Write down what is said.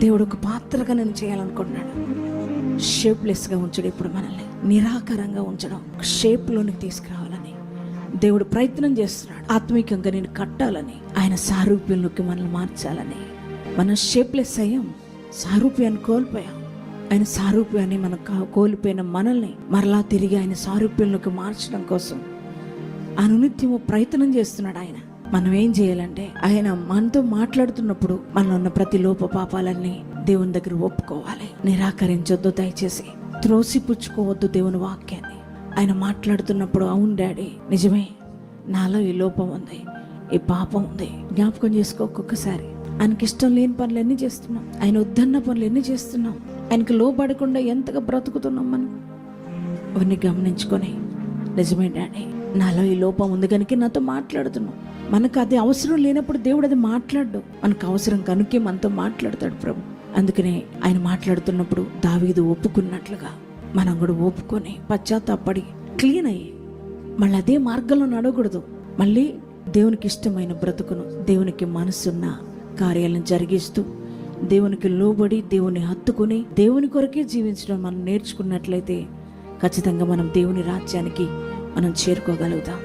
దేవుడు ఒక పాత్రగా నేను చేయాలనుకుంటున్నాడు. షేప్లెస్గా ఉంచడం ఇప్పుడు మనల్ని. నిరాకారంగా ఉంచడం షేప్లోనికి తీసుకురావాలని. దేవుడు ప్రయత్నం చేస్తున్నాడు. ఆత్మీకంగా నేను కట్టాలని. ఆయన సారూప్యంలోకి మనల్ని మార్చాలని. మనం షేప్లెస్ అయ్యాం. సారూప్యాన్ని కోల్పోయాం. ఆయన సారూప్యాన్ని మనం కోల్పోయిన మనల్ని మరలా తిరిగి ఆయన సారూప్యంలోకి మార్చడం కోసం అనునిత్యము ప్రయత్నం చేస్తున్నాడు ఆయన. మనం ఏం చేయాలంటే ఆయన మనతో మాట్లాడుతున్నప్పుడు మనలో ఉన్న ప్రతి లోప పాపాలన్నీ దేవుని దగ్గర ఒప్పుకోవాలి. నిరాకరించొద్దు దయచేసి. త్రోసిపుచ్చుకోవద్దు దేవుని వాక్యాన్ని. ఆయన మాట్లాడుతున్నప్పుడు అవును డాడీ నిజమే. నాలో ఈ లోపం ఉంది. ఈ పాపం ఉంది. జ్ఞాపకం చేసుకో ఒక్కొక్కసారి. ఆయనకి ఇష్టం లేని పనులు ఎన్ని చేస్తున్నాం? ఆయన వద్దన్న పనులు ఎన్ని చేస్తున్నాం? ఆయనకి లోబడకుండా ఎంతగా బ్రతుకుతున్నాం మనం? అవన్నీ గమనించుకొని నిజమే డాడీ. నాలో ఈ లోపం ఉంది కనుక నాతో మాట్లాడుతున్నాం. మనకు అది అవసరం లేనప్పుడు దేవుడు అది మాట్లాడు మనకు అవసరం కనుకే మనతో మాట్లాడతాడు ప్రభు. అందుకనే ఆయన మాట్లాడుతున్నప్పుడు దావీదు ఒప్పుకున్నట్లుగా మనం కూడా ఒప్పుకొని పశ్చాత్తాపడి క్లీన్ అయ్యి మళ్ళీ అదే మార్గంలో నడవకూడదు. మళ్ళీ దేవునికి ఇష్టమైన బ్రతుకును దేవునికి మనసున్న కార్యాలను జరిగిస్తూ దేవునికి లోబడి దేవుని హత్తుకుని దేవుని కొరకే జీవించడం మనం నేర్చుకున్నట్లయితే ఖచ్చితంగా మనం దేవుని రాజ్యానికి మనం చేరుకోగలుగుతాం.